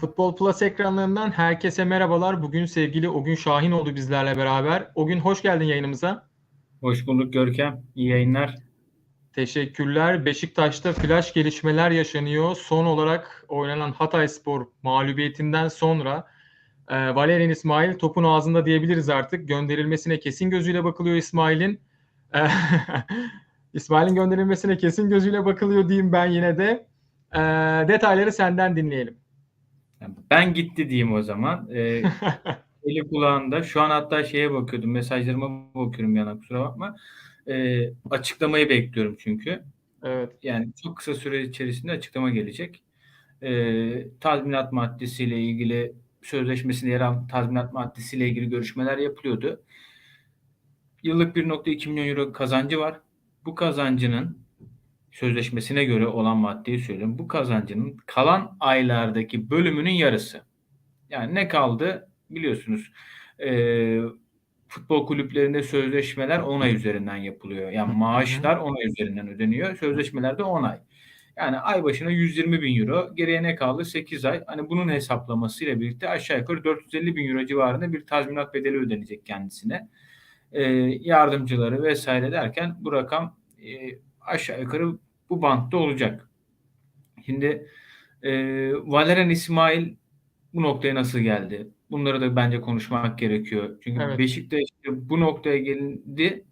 Futbol Plus ekranlarından herkese merhabalar. Bugün sevgili Ogün Şahin oldu bizlerle beraber. Ogün hoş geldin yayınımıza. Hoş bulduk Görkem. İyi yayınlar. Teşekkürler. Beşiktaş'ta flash gelişmeler yaşanıyor. Son olarak oynanan Hatayspor mağlubiyetinden sonra e, Valerian İsmail topun ağzında diyebiliriz artık. Gönderilmesine kesin gözüyle bakılıyor İsmail'in. E, İsmail'in gönderilmesine kesin gözüyle bakılıyor diyeyim ben yine de. E, detayları senden dinleyelim. Ben gitti diyeyim o zaman. Ee, eli kulağında. Şu an hatta şeye bakıyordum. Mesajlarıma bakıyorum yana kusura bakma. Ee, açıklamayı bekliyorum çünkü. Evet. Yani çok kısa süre içerisinde açıklama gelecek. Ee, tazminat maddesiyle ilgili sözleşmesinde yer alan tazminat maddesiyle ilgili görüşmeler yapılıyordu. Yıllık 1.2 milyon euro kazancı var. Bu kazancının sözleşmesine göre olan maddeyi söylüyorum. Bu kazancının kalan aylardaki bölümünün yarısı. Yani ne kaldı biliyorsunuz e, futbol kulüplerinde sözleşmeler 10 ay üzerinden yapılıyor. Yani maaşlar 10 ay üzerinden ödeniyor. Sözleşmeler de 10 ay. Yani ay başına 120 bin euro. Geriye ne kaldı? 8 ay. Hani bunun hesaplamasıyla birlikte aşağı yukarı 450 bin euro civarında bir tazminat bedeli ödenecek kendisine. E, yardımcıları vesaire derken bu rakam e, aşağı yukarı bu bantta olacak. Şimdi e, Valerian İsmail bu noktaya nasıl geldi? Bunları da bence konuşmak gerekiyor. Çünkü Evet. Beşiktaş bu noktaya geldi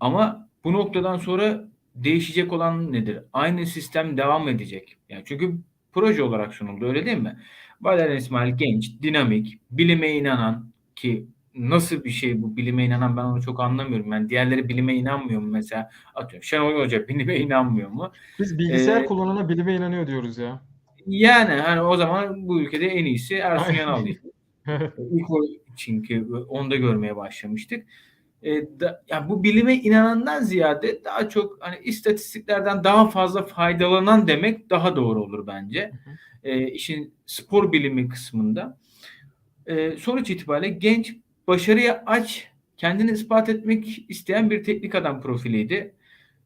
ama bu noktadan sonra değişecek olan nedir? Aynı sistem devam edecek. Yani çünkü proje olarak sunuldu öyle değil mi? Valerian İsmail genç, dinamik, bilime inanan ki nasıl bir şey bu bilime inanan ben onu çok anlamıyorum. Yani diğerleri bilime inanmıyor mu mesela? Atıyorum Şenol Hoca bilime inanmıyor mu? Biz bilgisayar Ee, kullanana bilime inanıyor diyoruz ya. Yani hani o zaman bu ülkede en iyisi Ersun Yanal. İlk o çünkü onu da görmeye başlamıştık. E, da, yani bu bilime inanandan ziyade daha çok hani istatistiklerden daha fazla faydalanan demek daha doğru olur bence. E, işin spor bilimi kısmında. E, sonuç itibariyle genç, başarıya aç, kendini ispat etmek isteyen bir teknik adam profiliydi.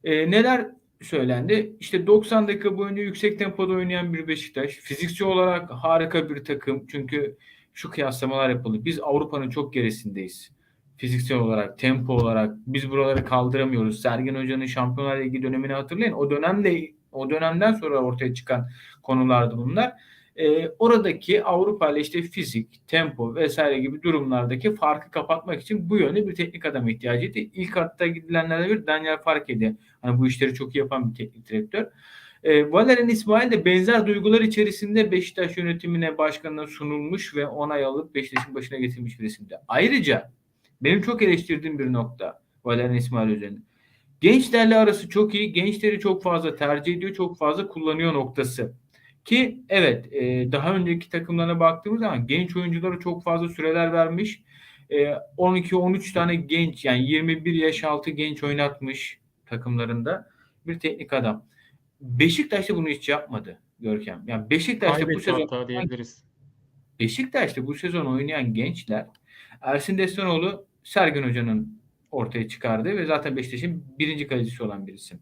E, neler söylendi? İşte 90 dakika boyunca yüksek tempoda oynayan bir Beşiktaş. Fiziksel olarak harika bir takım. Çünkü şu kıyaslamalar yapıldı. Biz Avrupa'nın çok gerisindeyiz. Fiziksel olarak, tempo olarak biz buraları kaldıramıyoruz. Sergen Hoca'nın Şampiyonlar Ligi dönemini hatırlayın. O dönemde o dönemden sonra ortaya çıkan konulardı bunlar. Ee, oradaki Avrupa ile işte fizik, tempo vesaire gibi durumlardaki farkı kapatmak için bu yönde bir teknik adam ihtiyacıydı. İlk hatta gidilenlerden bir Daniel Farke'di. Hani bu işleri çok iyi yapan bir teknik direktör. E, Valerian İsmail de benzer duygular içerisinde Beşiktaş yönetimine başkanına sunulmuş ve onay alıp Beşiktaş'ın başına getirmiş bir isimdi. Ayrıca benim çok eleştirdiğim bir nokta Valerian İsmail üzerinde. Gençlerle arası çok iyi. Gençleri çok fazla tercih ediyor. Çok fazla kullanıyor noktası. Ki evet e, daha önceki takımlarına baktığımız zaman genç oyunculara çok fazla süreler vermiş. E, 12-13 tane genç yani 21 yaş altı genç oynatmış takımlarında bir teknik adam. Beşiktaş'ta bunu hiç yapmadı Görkem. Yani Beşiktaş'ta bu Kaybetti sezon diyebiliriz. Beşiktaş'ta bu sezon oynayan gençler Ersin Destanoğlu Sergen Hoca'nın ortaya çıkardığı ve zaten Beşiktaş'ın birinci kalecisi olan bir isim.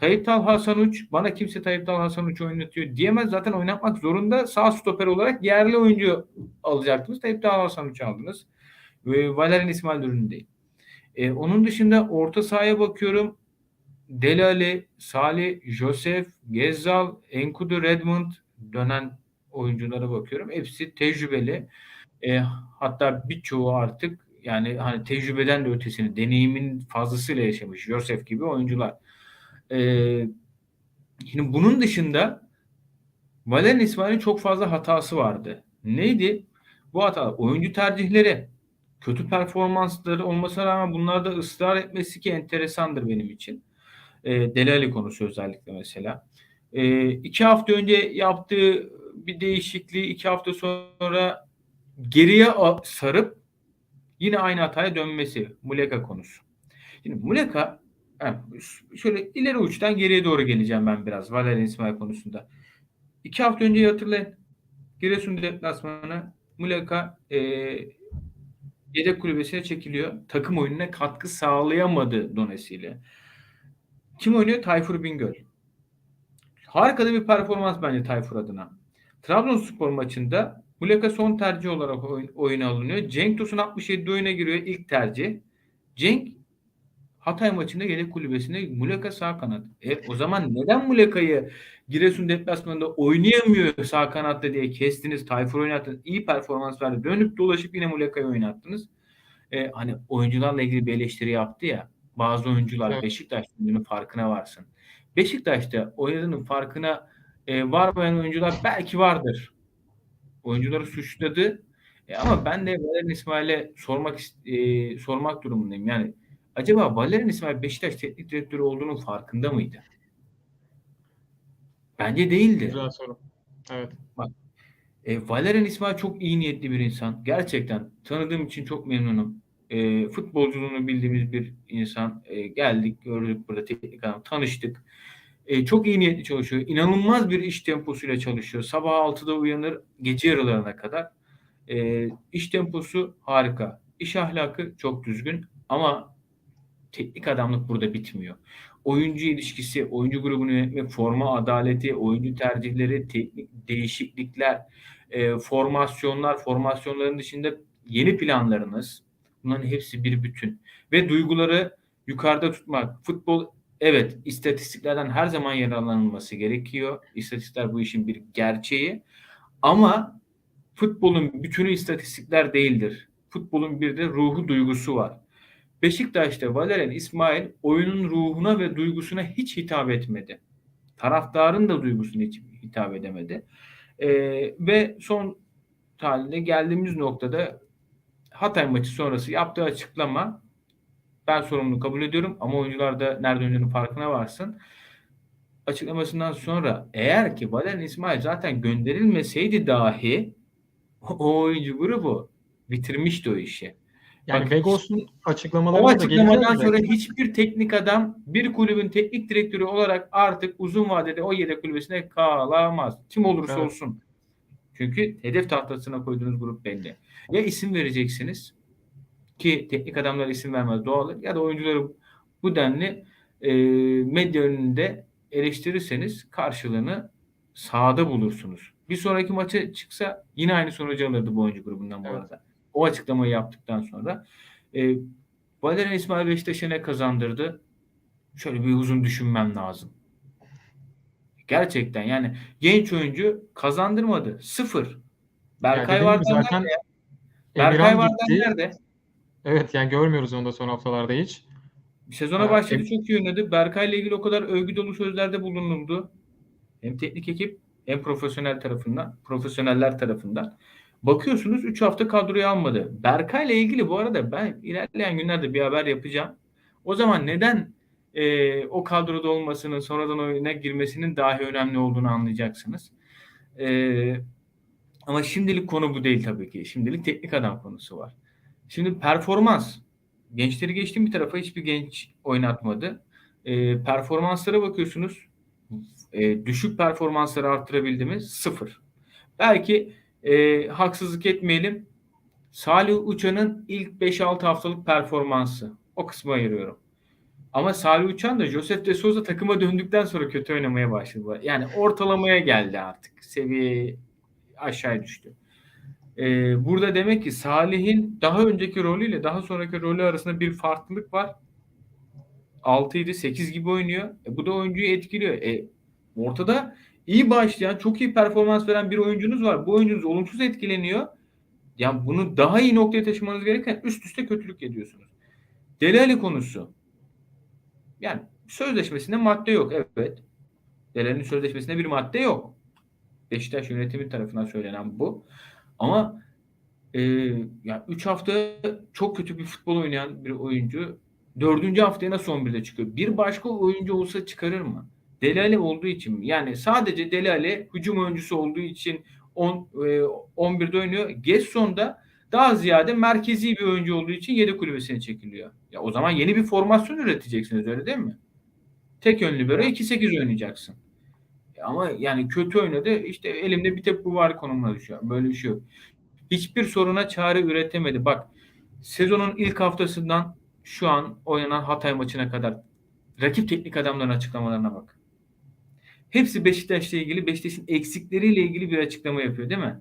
Tayyip Talha Hasan Uç bana kimse Tayyip Talha Hasan Uç oynatıyor diyemez. Zaten oynatmak zorunda. Sağ stoper olarak yerli oyuncu alacaktınız. Tayyip Talha Hasan Uç aldınız. Ve Valerian İsmail ürünü değil. Ee, onun dışında orta sahaya bakıyorum. Delali, Salih, Josef, Gezzal, Enkudu, Redmond dönen oyunculara bakıyorum. Hepsi tecrübeli. E, hatta birçoğu artık yani hani tecrübeden de ötesini deneyimin fazlasıyla yaşamış Josef gibi oyuncular. E, şimdi bunun dışında Valerian İsmail'in çok fazla hatası vardı. Neydi? Bu hata oyuncu tercihleri, kötü performansları olmasına rağmen bunlarda ısrar etmesi ki enteresandır benim için. E, Delali konusu özellikle mesela. E, iki hafta önce yaptığı bir değişikliği iki hafta sonra geriye sarıp yine aynı hataya dönmesi Muleka konusu. Şimdi Muleka şöyle ileri uçtan geriye doğru geleceğim ben biraz Valerian İsmail konusunda. İki hafta önce hatırlayın. Giresun deplasmanı Muleka e, yedek kulübesine çekiliyor. Takım oyununa katkı sağlayamadı donesiyle. Kim oynuyor? Tayfur Bingöl. Harika bir performans bence Tayfur adına. Trabzonspor maçında Muleka son tercih olarak oyun, oyuna alınıyor. Cenk Tosun 67 oyuna giriyor ilk tercih. Cenk Hatay maçında yedek kulübesinde Muleka sağ kanat. E, o zaman neden Muleka'yı Giresun deplasmanında oynayamıyor sağ kanatta diye kestiniz. Tayfur oynattınız. iyi performans verdi. Dönüp dolaşıp yine Muleka'yı oynattınız. E, hani oyuncularla ilgili bir eleştiri yaptı ya. Bazı oyuncular Evet. Beşiktaş oyununun farkına varsın. Beşiktaş'ta oynadığının farkına e, varmayan oyuncular belki vardır. Oyuncuları suçladı. E, ama ben de Valerian İsmail'e sormak e, sormak durumundayım. Yani acaba Valerian İsmail Beşiktaş teknik direktörü olduğunun farkında mıydı? Bence değildi. Güzel soru. Evet. E, Valerian İsmail çok iyi niyetli bir insan. Gerçekten tanıdığım için çok memnunum. E, futbolculuğunu bildiğimiz bir insan. E, geldik, gördük burada teknik adam, tanıştık. E, çok iyi niyetli çalışıyor. İnanılmaz bir iş temposuyla çalışıyor. Sabah 6'da uyanır, gece yarılarına kadar. E, iş temposu harika. İş ahlakı çok düzgün ama teknik adamlık burada bitmiyor. Oyuncu ilişkisi, oyuncu grubunu yönetmek, forma adaleti, oyuncu tercihleri, teknik değişiklikler, e, formasyonlar, formasyonların dışında yeni planlarınız bunların hepsi bir bütün. Ve duyguları yukarıda tutmak. Futbol evet istatistiklerden her zaman yararlanılması gerekiyor. İstatistikler bu işin bir gerçeği. Ama futbolun bütünü istatistikler değildir. Futbolun bir de ruhu duygusu var. Beşiktaş'ta Valerian İsmail oyunun ruhuna ve duygusuna hiç hitap etmedi. Taraftarın da duygusuna hiç hitap edemedi. Ee, ve son tahlile geldiğimiz noktada Hatay maçı sonrası yaptığı açıklama ben sorumluluğu kabul ediyorum ama oyuncular da nerede oynadığının farkına varsın. Açıklamasından sonra eğer ki Valerian İsmail zaten gönderilmeseydi dahi o oyuncu grubu bitirmişti o işi. Yani Bak, Vegos'un O açıklamalarına da açıklamadan de. sonra hiçbir teknik adam bir kulübün teknik direktörü olarak artık uzun vadede o yedek kulübesine kalamaz. Kim olursa Evet. olsun. Çünkü hedef tahtasına koyduğunuz grup belli. Ya isim vereceksiniz ki teknik adamlar isim vermez doğaldır ya da oyuncuları bu denli e, medya önünde eleştirirseniz karşılığını sahada bulursunuz. Bir sonraki maça çıksa yine aynı sonucu alırdı bu oyuncu grubundan bu Evet. arada. O açıklamayı yaptıktan sonra e, Valerian İsmail Beşiktaş'a ne kazandırdı? Şöyle bir uzun düşünmem lazım. Gerçekten yani genç oyuncu kazandırmadı. Sıfır. Berkay gibi Vardan zaten nerede? Berkay Vardan nerede? Evet yani görmüyoruz onu da son haftalarda hiç. Sezona Ha, başladı çok iyi oynadı. Berkay'la ilgili o kadar övgü dolu sözlerde bulunuldu. Hem teknik ekip hem profesyonel tarafından, profesyoneller tarafından. Bakıyorsunuz 3 hafta kadroya almadı. Berkay'la ilgili bu arada ben ilerleyen günlerde bir haber yapacağım. O zaman neden e, o kadroda olmasının sonradan oyuna girmesinin dahi önemli olduğunu anlayacaksınız. E, ama şimdilik konu bu değil tabii ki. Şimdilik teknik adam konusu var. Şimdi performans. Gençleri geçtiğim bir tarafa hiçbir genç oynatmadı. E, performanslara bakıyorsunuz. E, düşük performansları arttırabildi mi? Sıfır. Belki e, haksızlık etmeyelim. Salih Uçan'ın ilk 5-6 haftalık performansı. O kısmı ayırıyorum. Ama Salih Uçan da Joseph de Souza takıma döndükten sonra kötü oynamaya başladı. Yani ortalamaya geldi artık. Seviye aşağı düştü. Ee, burada demek ki Salih'in daha önceki rolüyle daha sonraki rolü arasında bir farklılık var. 6 idi 8 gibi oynuyor. E, bu da oyuncuyu etkiliyor. E, ortada iyi başlayan, çok iyi performans veren bir oyuncunuz var. Bu oyuncunuz olumsuz etkileniyor. Yani bunu daha iyi noktaya taşımanız gereken üst üste kötülük ediyorsunuz. Deli Ali konusu. Yani sözleşmesinde madde yok. Evet. Deli Ali'nin sözleşmesinde bir madde yok. Beşiktaş yönetimi tarafından söylenen bu. Ama e, ya 3 hafta çok kötü bir futbol oynayan bir oyuncu dördüncü haftaya nasıl 11'de çıkıyor? Bir başka oyuncu olsa çıkarır mı? Deli Ali olduğu için mi? Yani sadece Deli Ali hücum oyuncusu olduğu için 10 e, 11'de oynuyor. Gesson da daha ziyade merkezi bir oyuncu olduğu için yedek kulübesine çekiliyor. Ya o zaman yeni bir formasyon üreteceksiniz öyle değil mi? Tek ön libero 2-8 oynayacaksın. Ama yani kötü oynadı. İşte elimde bir tek bu var konumuna düşüyor. Böyle bir şey yok. Hiçbir soruna çare üretemedi. Bak sezonun ilk haftasından şu an oynanan Hatay maçına kadar rakip teknik adamların açıklamalarına bak. Hepsi Beşiktaş'la ilgili, Beşiktaş'ın eksikleriyle ilgili bir açıklama yapıyor değil mi?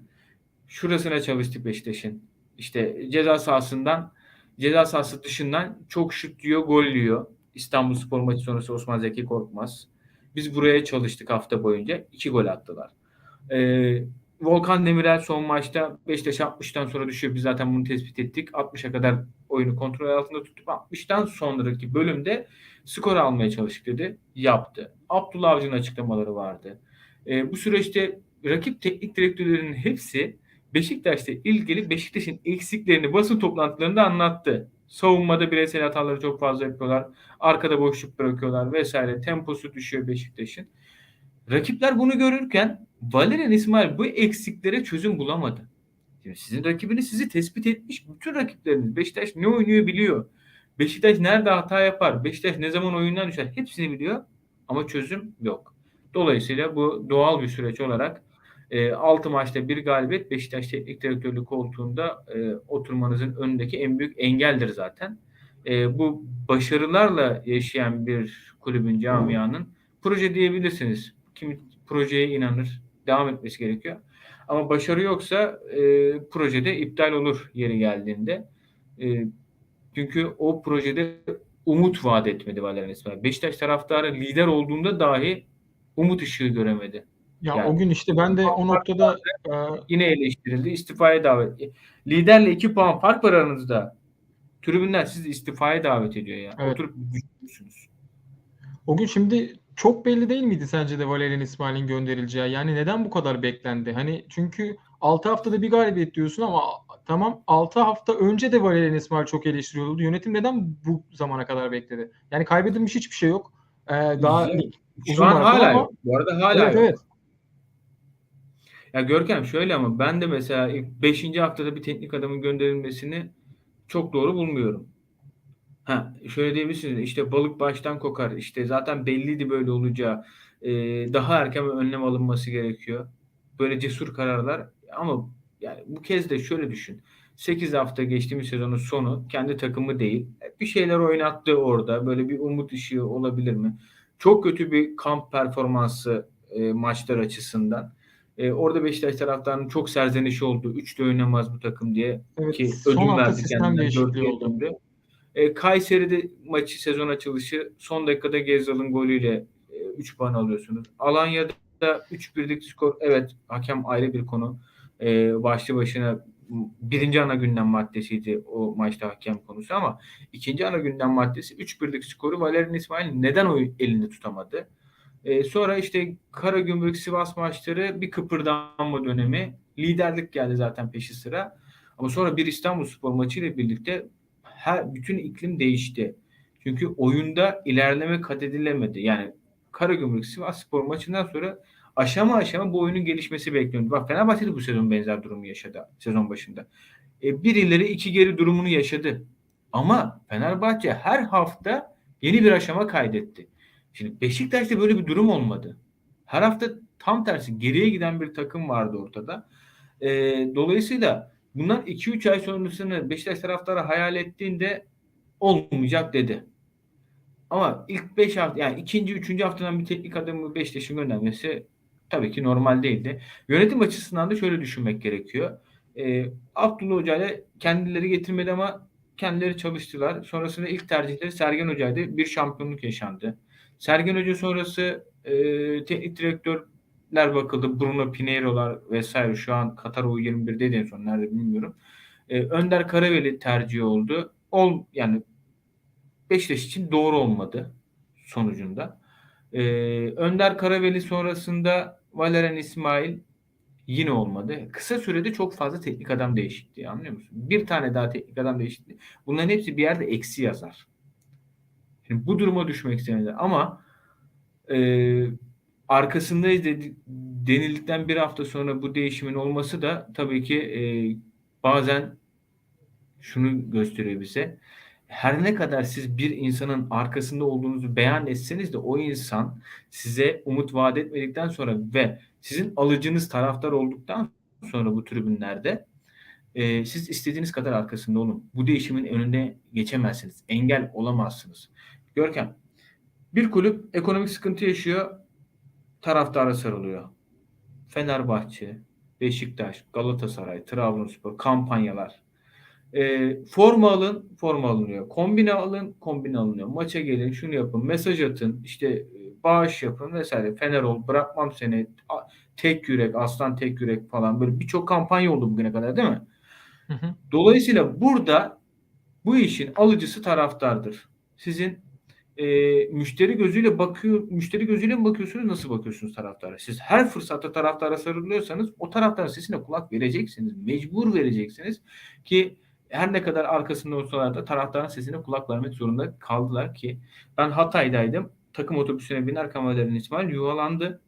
Şurasına çalıştık Beşiktaş'ın. İşte ceza sahasından, ceza sahası dışından çok şut diyor, gol yiyor. İstanbul Spor maçı sonrası Osman Zeki Korkmaz. Biz buraya çalıştık hafta boyunca. iki gol attılar. Ee, Volkan Demirel son maçta Beşiktaş 60'tan sonra düşüyor. Biz zaten bunu tespit ettik. 60'a kadar oyunu kontrol altında tutup 60'tan sonraki bölümde skor almaya çalıştık dedi. Yaptı. Abdullah Avcı'nın açıklamaları vardı. Ee, bu süreçte rakip teknik direktörlerin hepsi Beşiktaş'ta ilgili Beşiktaş'ın eksiklerini basın toplantılarında anlattı. Savunmada bireysel hataları çok fazla yapıyorlar. Arkada boşluk bırakıyorlar vesaire. Temposu düşüyor Beşiktaş'ın. Rakipler bunu görürken Valerian İsmail bu eksiklere çözüm bulamadı. Şimdi sizin rakibiniz sizi tespit etmiş. Bütün rakipleriniz Beşiktaş ne oynuyor biliyor. Beşiktaş nerede hata yapar? Beşiktaş ne zaman oyundan düşer? Hepsini biliyor ama çözüm yok. Dolayısıyla bu doğal bir süreç olarak e, 6 maçta bir galibiyet Beşiktaş teknik direktörlüğü koltuğunda e, oturmanızın önündeki en büyük engeldir zaten. E, bu başarılarla yaşayan bir kulübün, camianın proje diyebilirsiniz. Kim projeye inanır, devam etmesi gerekiyor. Ama başarı yoksa e, projede iptal olur yeri geldiğinde. E, çünkü o projede umut vaat etmedi Valerian İsmail. Beşiktaş taraftarı lider olduğunda dahi umut ışığı göremedi. Ya Yani- o gün işte ben de o noktada e, Yine eleştirildi. istifaya davet. Liderle iki puan fark var aranızda. Tribünler sizi istifaya davet ediyor ya. Evet. Oturup düşünürsünüz. o gün şimdi çok belli değil miydi sence de Valerian İsmail'in gönderileceği? Yani neden bu kadar beklendi? Hani çünkü 6 haftada bir galibiyet diyorsun ama tamam 6 hafta önce de Valerian İsmail çok eleştiriyordu. Yönetim neden bu zamana kadar bekledi? Yani kaybedilmiş hiçbir şey yok. Ee, daha Şu an hala ama- yok. Bu arada hala evet yok. evet. Ya Görkem şöyle ama ben de mesela ilk 5. haftada bir teknik adamın gönderilmesini çok doğru bulmuyorum. Ha, şöyle diyebilirsiniz işte balık baştan kokar işte zaten belliydi böyle olacağı Ee, daha erken önlem alınması gerekiyor. Böyle cesur kararlar ama yani bu kez de şöyle düşün. 8 hafta geçtiğimiz sezonun sonu kendi takımı değil. Bir şeyler oynattı orada. Böyle bir umut ışığı olabilir mi? Çok kötü bir kamp performansı e, maçlar açısından. E, orada Beşiktaş taraftarının çok serzenişi oldu. Üçlü oynamaz bu takım diye Evet, ki hafta verdi kendine. Dörtlüye oldu. E, Kayseri'de maçı sezon açılışı son dakikada Gezzal'ın golüyle 3 puan alıyorsunuz. Alanya'da 3-1'lik skor. Evet hakem ayrı bir konu. E, başlı başına birinci ana gündem maddesiydi o maçta hakem konusu ama ikinci ana gündem maddesi 3-1'lik skoru Valerian İsmail neden o elinde tutamadı? E, sonra işte Karagümrük Sivas maçları bir kıpırdanma dönemi. Liderlik geldi zaten peşi sıra. Ama sonra bir İstanbul Spor maçı ile birlikte her bütün iklim değişti. Çünkü oyunda ilerleme kat edilemedi. Yani Karagümrük Sivas Spor maçından sonra aşama aşama bu oyunun gelişmesi bekleniyordu. Bak Fenerbahçe de bu sezon benzer durumu yaşadı sezon başında. E, bir ileri iki geri durumunu yaşadı. Ama Fenerbahçe her hafta yeni bir aşama kaydetti. Şimdi Beşiktaş'ta böyle bir durum olmadı. Her hafta tam tersi geriye giden bir takım vardı ortada. E, dolayısıyla bundan 2-3 ay sonrasını Beşiktaş taraftarı hayal ettiğinde olmayacak dedi. Ama ilk 5 hafta yani ikinci, üçüncü haftadan bir teknik adamı Beşiktaş'ın göndermesi tabii ki normal değildi. Yönetim açısından da şöyle düşünmek gerekiyor. Ee, Abdullah Hoca ile kendileri getirmedi ama kendileri çalıştılar. Sonrasında ilk tercihleri Sergen Hoca'ydı. Bir şampiyonluk yaşandı. Sergen Hoca sonrası e, teknik direktörler bakıldı. Bruno Pinheiro'lar vesaire şu an Katar U21'deydi en son nerede bilmiyorum. E, Önder Karaveli tercihi oldu. Ol yani Beşiktaş için doğru olmadı sonucunda. Ee, Önder Karaveli sonrasında Valerian İsmail yine olmadı. Kısa sürede çok fazla teknik adam değişikliği anlıyor musun? Bir tane daha teknik adam değişikliği. Bunların hepsi bir yerde eksi yazar. Şimdi bu duruma düşmek istemediler ama e, arkasındayız dedi, denildikten bir hafta sonra bu değişimin olması da tabii ki e, bazen şunu gösteriyor bize her ne kadar siz bir insanın arkasında olduğunuzu beyan etseniz de o insan size umut vaat etmedikten sonra ve sizin alıcınız taraftar olduktan sonra bu tribünlerde e, siz istediğiniz kadar arkasında olun. Bu değişimin önünde geçemezsiniz. Engel olamazsınız. Görkem bir kulüp ekonomik sıkıntı yaşıyor. taraftara sarılıyor. Fenerbahçe, Beşiktaş, Galatasaray, Trabzonspor kampanyalar. E, forma alın, forma alınıyor. Kombine alın, kombine alınıyor. Maça gelin, şunu yapın, mesaj atın, işte e, bağış yapın vesaire. Fener ol, bırakmam seni, tek yürek, aslan tek yürek falan böyle birçok kampanya oldu bugüne kadar değil mi? Hı hı. Dolayısıyla burada bu işin alıcısı taraftardır. Sizin e, müşteri gözüyle bakıyor, müşteri gözüyle mi bakıyorsunuz, nasıl bakıyorsunuz taraftara? Siz her fırsatta taraftara sarılıyorsanız o taraftarın sesine kulak vereceksiniz. Mecbur vereceksiniz ki her ne kadar arkasında olsalar da taraftarın sesine kulak vermek zorunda kaldılar ki ben Hatay'daydım. Takım otobüsüne binerken Valerian İsmail yuvalandı.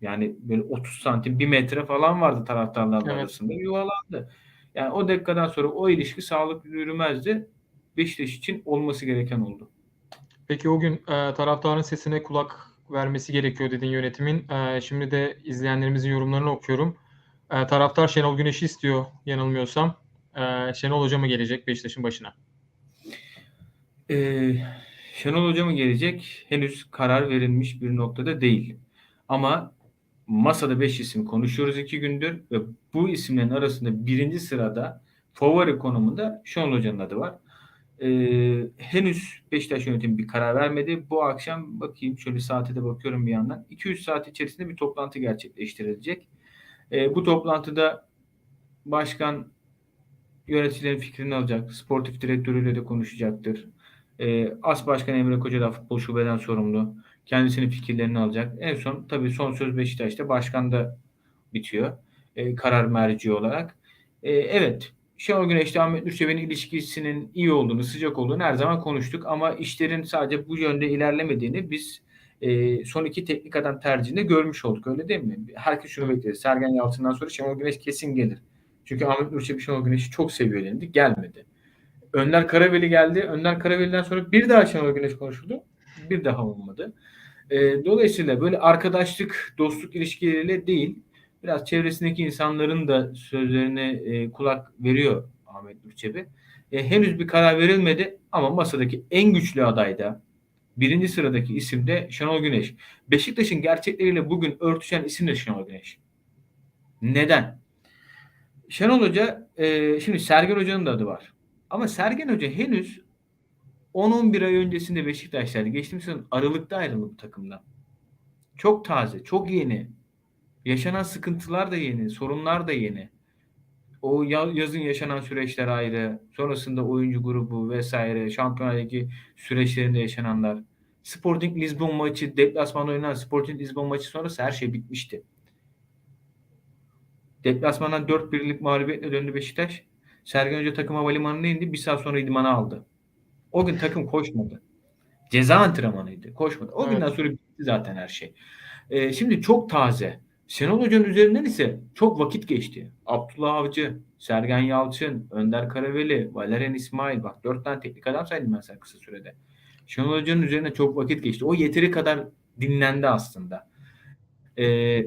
Yani böyle 30 santim, 1 metre falan vardı taraftarlarla Evet. arasında. Yuvalandı. Yani o dakikadan sonra o ilişki sağlıklı yürümezdi. Beşiktaş için olması gereken oldu. Peki o gün e, taraftarın sesine kulak vermesi gerekiyor dedin yönetimin. E, şimdi de izleyenlerimizin yorumlarını okuyorum. E, taraftar Şenol Güneş'i istiyor yanılmıyorsam. E, Şenol Hoca mı gelecek Beşiktaş'ın başına? Ee, Şenol Hoca mı gelecek? Henüz karar verilmiş bir noktada değil. Ama masada 5 isim konuşuyoruz 2 gündür ve bu isimlerin arasında birinci sırada favori konumunda Şenol Hoca'nın adı var. Ee, henüz Beşiktaş yönetimi bir karar vermedi. Bu akşam bakayım şöyle saate de bakıyorum bir yandan. 2-3 saat içerisinde bir toplantı gerçekleştirilecek. Ee, bu toplantıda başkan yöneticilerin fikrini alacak. Sportif direktörüyle de konuşacaktır. E, As Başkan Emre Koca da futbol şubeden sorumlu. Kendisinin fikirlerini alacak. En son tabii son söz Beşiktaş'ta başkan da bitiyor. E, karar merci olarak. E, evet Şenol Güneş'te Ahmet Nurçevi'nin ilişkisinin iyi olduğunu, sıcak olduğunu her zaman konuştuk. Ama işlerin sadece bu yönde ilerlemediğini biz e, son iki teknik adam tercihinde görmüş olduk. Öyle değil mi? Herkes şunu bekledi. Sergen Yalçın'dan sonra Şenol Güneş kesin gelir. Çünkü Ahmet Nurçevi Şenol Güneş'i çok seviyor dendi. Gelmedi. Önder Karaveli geldi. Önder Karaveli'den sonra bir daha Şenol Güneş konuşuldu. Bir daha olmadı. E, dolayısıyla böyle arkadaşlık, dostluk ilişkileriyle değil, biraz çevresindeki insanların da sözlerine e, kulak veriyor Ahmet Nurçevi. E, henüz bir karar verilmedi ama masadaki en güçlü aday da birinci sıradaki isim de Şenol Güneş. Beşiktaş'ın gerçekleriyle bugün örtüşen isim de Şenol Güneş. Neden? Şenol Hoca, e, şimdi Sergen Hoca'nın da adı var. Ama Sergen Hoca henüz 10-11 ay öncesinde Beşiktaş'taydı. Geçtiğimiz sezon Aralık'ta ayrıldı bu takımdan. Çok taze, çok yeni. Yaşanan sıkıntılar da yeni, sorunlar da yeni. O yazın yaşanan süreçler ayrı. Sonrasında oyuncu grubu vesaire, Şampiyonlar Ligi süreçlerinde yaşananlar. Sporting Lisbon maçı, deplasmanda oynanan Sporting Lisbon maçı sonrası her şey bitmişti. Deplasmandan 4-1'lik mağlubiyetle döndü Beşiktaş. Sergen Hoca takım havalimanına indi. Bir saat sonra idmana aldı. O gün takım koşmadı. Ceza antrenmanıydı. Koşmadı. O evet. günden sonra bitti zaten her şey. Ee, şimdi çok taze. Şenol Hoca'nın üzerinden ise çok vakit geçti. Abdullah Avcı, Sergen Yalçın, Önder Karaveli, Valerian İsmail. Bak dört tane teknik adam saydım ben sana kısa sürede. Şenol Hoca'nın üzerine çok vakit geçti. O yeteri kadar dinlendi aslında. Ee,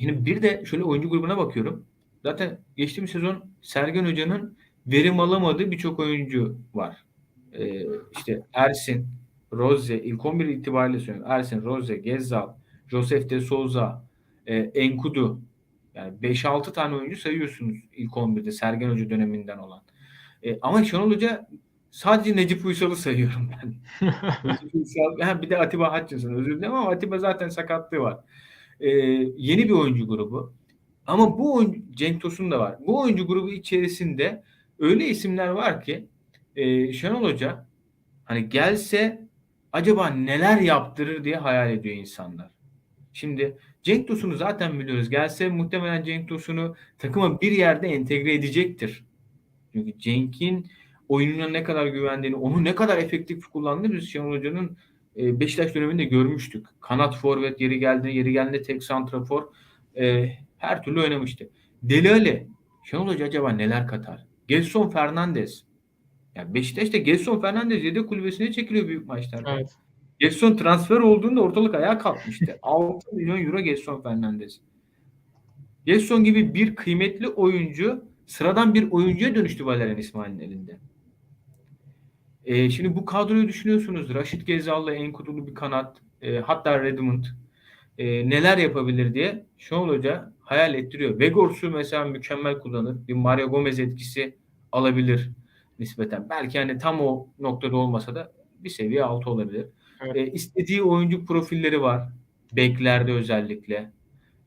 Şimdi bir de şöyle oyuncu grubuna bakıyorum. Zaten geçtiğimiz sezon Sergen Hoca'nın verim alamadığı birçok oyuncu var. Ee, işte Ersin, Rose, ilk 11 itibariyle söylüyorum. Ersin, Rose, Gezzal, Josef de Souza, e, Enkudu. Yani 5-6 tane oyuncu sayıyorsunuz ilk 11'de Sergen Hoca döneminden olan. E, ama Şenol Hoca sadece Necip Uysal'ı sayıyorum ben. Necip Uysal, ha, bir de Atiba Hutchinson özür dilerim ama Atiba zaten sakatlığı var e, yeni bir oyuncu grubu. Ama bu oyuncu, Cenk Tosun da var. Bu oyuncu grubu içerisinde öyle isimler var ki e, Şenol Hoca hani gelse acaba neler yaptırır diye hayal ediyor insanlar. Şimdi Cenk Tosun'u zaten biliyoruz. Gelse muhtemelen Cenk Tosun'u takıma bir yerde entegre edecektir. Çünkü Cenk'in oyununa ne kadar güvendiğini, onu ne kadar efektif kullandığını biz Şenol Hoca'nın e, Beşiktaş döneminde görmüştük. Kanat forvet yeri geldi, yeri geldi tek santrafor e, her türlü oynamıştı. Deli Ali, Şenol Hoca acaba neler katar? Gelson Fernandez. Yani Beşiktaş'ta Gelson Fernandez yedek kulübesine çekiliyor büyük maçlarda. Evet. Gelson transfer olduğunda ortalık ayağa kalkmıştı. 6 milyon euro Gelson Fernandez. Gelson gibi bir kıymetli oyuncu sıradan bir oyuncuya dönüştü Valerian İsmail'in elinde. E, şimdi bu kadroyu düşünüyorsunuz. Raşit Gezal'la Enkudulu bir kanat. E, hatta Redmond. e, neler yapabilir diye Şenol Hoca hayal ettiriyor. Vegors'u mesela mükemmel kullanır. Bir Mario Gomez etkisi alabilir nispeten. Belki hani tam o noktada olmasa da bir seviye altı olabilir. Evet. E, istediği oyuncu profilleri var. Beklerde özellikle.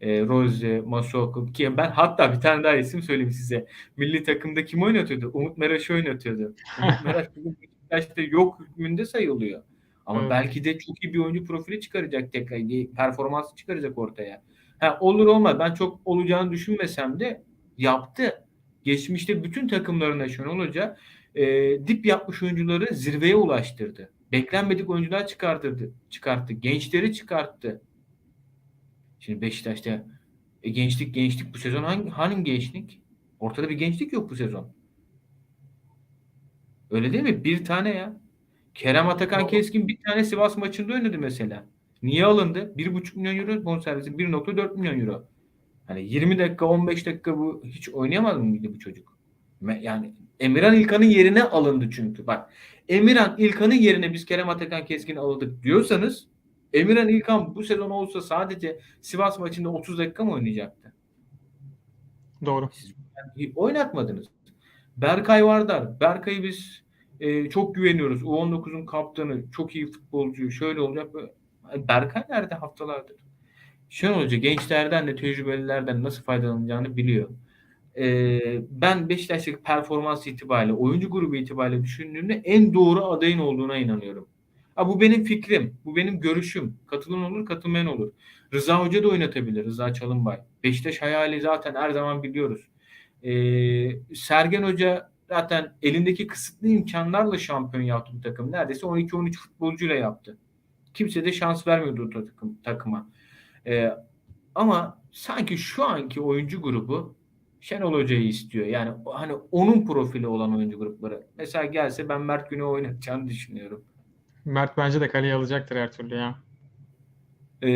E, Rose, Masuaku ki ben hatta bir tane daha isim söyleyeyim size. Milli takımda kim oynatıyordu? Umut Meraş'ı oynatıyordu. Umut Meraş bugün Beşiktaş'ta yok hükmünde sayılıyor. Ama Evet. belki de çok iyi bir oyuncu profili çıkaracak tekrar. Performansı çıkaracak ortaya. Ha, olur olmaz. Ben çok olacağını düşünmesem de yaptı. Geçmişte bütün takımlarına Şenol Hoca e, dip yapmış oyuncuları zirveye ulaştırdı. Beklenmedik oyuncular çıkarttırdı. Çıkarttı. Gençleri çıkarttı. Şimdi Beşiktaş'ta e, gençlik gençlik bu sezon hangi, hangi gençlik? Ortada bir gençlik yok bu sezon. Öyle değil mi? Bir tane ya. Kerem Atakan. Keskin bir tane Sivas maçında oynadı mesela. Niye alındı? 1,5 milyon euro bonservisi 1,4 milyon euro. Hani 20 dakika 15 dakika bu hiç oynayamaz mıydı bu çocuk? Yani Emirhan İlkan'ın yerine alındı çünkü. Bak Emirhan İlkan'ın yerine biz Kerem Atakan Keskin aldık diyorsanız Emirhan İlkan bu sezon olsa sadece Sivas maçında 30 dakika mı oynayacaktı? Doğru. Yani oynatmadınız. Berkay Vardar. Berkay'ı biz e, çok güveniyoruz. U19'un kaptanı. Çok iyi futbolcu. Şöyle olacak. Böyle. Ay, Berkay nerede haftalardır? Şenol Hoca gençlerden de tecrübelilerden nasıl faydalanacağını biliyor. E, ben Beşiktaş'taki performans itibariyle, oyuncu grubu itibariyle düşündüğümde en doğru adayın olduğuna inanıyorum. Ha, bu benim fikrim. Bu benim görüşüm. Katılan olur, katılmayan olur. Rıza Hoca da oynatabilir. Rıza Çalınbay. Beşiktaş hayali zaten her zaman biliyoruz. Ee, Sergen Hoca zaten elindeki kısıtlı imkanlarla şampiyon yaptı bu takım. Neredeyse 12-13 futbolcuyla yaptı. Kimse de şans vermiyordu takım, takıma. Ee, ama sanki şu anki oyuncu grubu Şenol Hoca'yı istiyor. Yani hani onun profili olan oyuncu grupları. Mesela gelse ben Mert Güney oynatacağını düşünüyorum. Mert bence de kaleye alacaktır her türlü ya. Ee,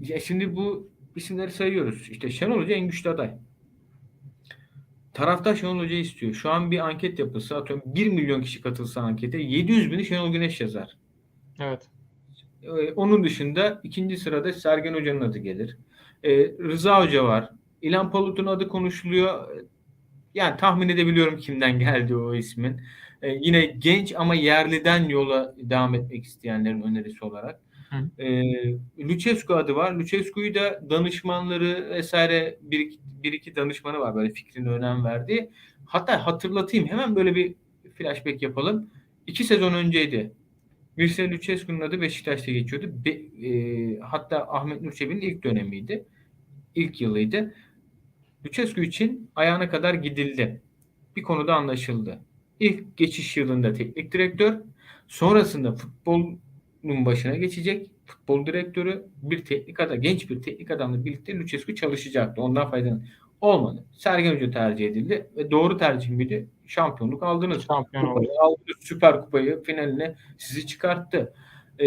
ya şimdi bu isimleri sayıyoruz. İşte Şenol Hoca en güçlü aday. Taraftar Şenol Hoca istiyor. Şu an bir anket yapılsa atıyorum 1 milyon kişi katılsa ankete 700 bini Şenol Güneş yazar. Evet. Ee, onun dışında ikinci sırada Sergen Hoca'nın adı gelir. Ee, Rıza Hoca var. İlhan Palut'un adı konuşuluyor. Yani tahmin edebiliyorum kimden geldi o ismin. Ee, yine genç ama yerliden yola devam etmek isteyenlerin önerisi olarak. Hı. Ee, Lucescu adı var. Lucescu'yu da danışmanları vesaire bir, iki- bir iki danışmanı var böyle fikrine önem verdiği. Hatta hatırlatayım hemen böyle bir flashback yapalım. İki sezon önceydi. Mircea Lucescu'nun adı Beşiktaş'ta geçiyordu. Be, e, hatta Ahmet Nur Çebi'nin ilk dönemiydi. İlk yılıydı. Lucescu için ayağına kadar gidildi. Bir konuda anlaşıldı. İlk geçiş yılında teknik direktör, sonrasında futbolun başına geçecek. Futbol direktörü bir teknik adam, genç bir teknik adamla birlikte Lucescu çalışacaktı. Ondan faydalan. Olmadı. Sergen Hoca tercih edildi ve doğru tercih miydi? Şampiyonluk aldınız. Şampiyon. Kupayı aldınız. Süper Kupayı finaline sizi çıkarttı. Ee,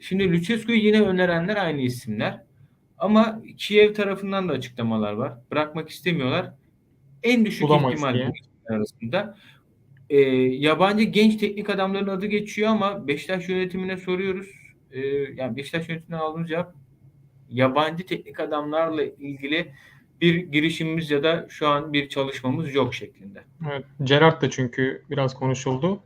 şimdi Lucescu'yu yine önerenler aynı isimler. Ama Kiev tarafından da açıklamalar var. Bırakmak istemiyorlar. En düşük Bulamayız ihtimal diye. arasında. Ee, yabancı genç teknik adamların adı geçiyor ama Beşiktaş yönetimine soruyoruz. Ee, yani Beşiktaş yönetimine aldığımız cevap yabancı teknik adamlarla ilgili bir girişimimiz ya da şu an bir çalışmamız yok şeklinde. Evet. Gerrard da çünkü biraz konuşuldu.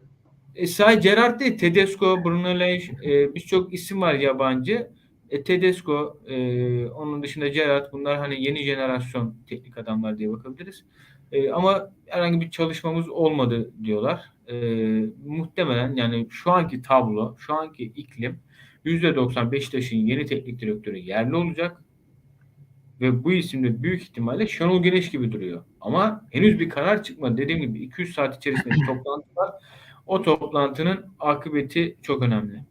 E, sadece Gerrard değil, Tedesco, Bruno Lage, e, birçok isim var yabancı. E, Tedesco, e, onun dışında Gerrard bunlar hani yeni jenerasyon teknik adamlar diye bakabiliriz. E, ama herhangi bir çalışmamız olmadı diyorlar. E, muhtemelen yani şu anki tablo, şu anki iklim %90 Beşiktaş'ın yeni teknik direktörü yerli olacak. Ve bu isimde büyük ihtimalle Şenol Güneş gibi duruyor. Ama henüz bir karar çıkmadı. Dediğim gibi 200 saat içerisinde bir toplantı var. O toplantının akıbeti çok önemli.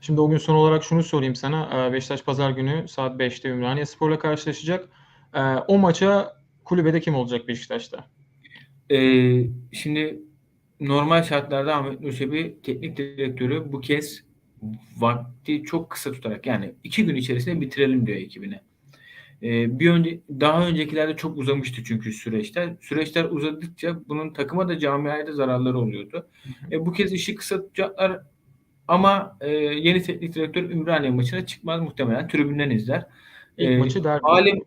Şimdi o gün son olarak şunu sorayım sana. Ee, Beşiktaş pazar günü saat 5'te Ümraniye Spor'la karşılaşacak. Ee, O maça kulübede kim olacak Beşiktaş'ta? Ee, şimdi normal şartlarda Ahmet Nur Çebi teknik direktörü bu kez vakti çok kısa tutarak yani iki gün içerisinde bitirelim diyor ekibine. Ee, bir önce daha öncekilerde çok uzamıştı çünkü süreçler. Süreçler uzadıkça bunun takıma da camiaya da zararları oluyordu. E, bu kez işi kısa tutacaklar Ama e, yeni teknik direktör Ümraniye maçına çıkmaz muhtemelen. Tribünden izler. İlk E, maçı derbi. Halim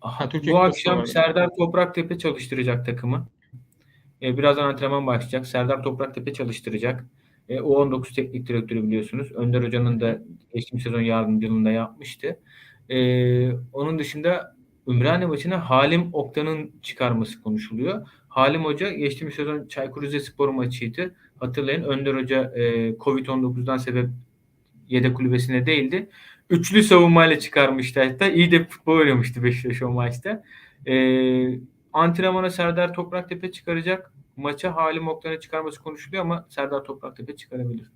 Ha, Türkiye bu akşam var. Serdar Topraktepe çalıştıracak takımı. E, birazdan antrenman başlayacak. Serdar Topraktepe çalıştıracak. E, U19 teknik direktörü biliyorsunuz. Önder Hoca'nın da geçtiğimiz sezon yardımcılığında yapmıştı. E, onun dışında Ümraniye maçına Halim Oktan'ın çıkarması konuşuluyor. Halim Hoca geçtiğimiz sezon Çaykur Rizespor maçıydı. Hatırlayın Önder Hoca e, Covid-19'dan sebep yedek kulübesine değildi. Üçlü savunmayla çıkarmıştı hatta. İyi de futbol oynamıştı Beşiktaş o maçta. Ee, antrenmana Serdar Topraktepe çıkaracak. Maça Halim Oktan'ı çıkarması konuşuluyor ama Serdar Topraktepe çıkarabilir.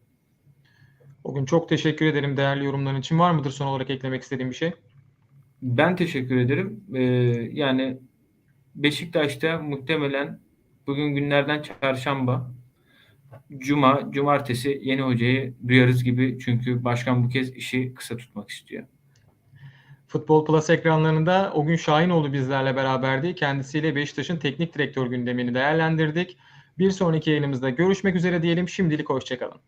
Bugün çok teşekkür ederim değerli yorumların için. Var mıdır son olarak eklemek istediğim bir şey? Ben teşekkür ederim. Ee, yani Beşiktaş'ta muhtemelen bugün günlerden çarşamba, cuma, cumartesi yeni hocayı duyarız gibi çünkü başkan bu kez işi kısa tutmak istiyor. Futbol Plus ekranlarında o gün Şahinoğlu bizlerle beraberdi. Kendisiyle Beşiktaş'ın teknik direktör gündemini değerlendirdik. Bir sonraki yayınımızda görüşmek üzere diyelim. Şimdilik hoşçakalın.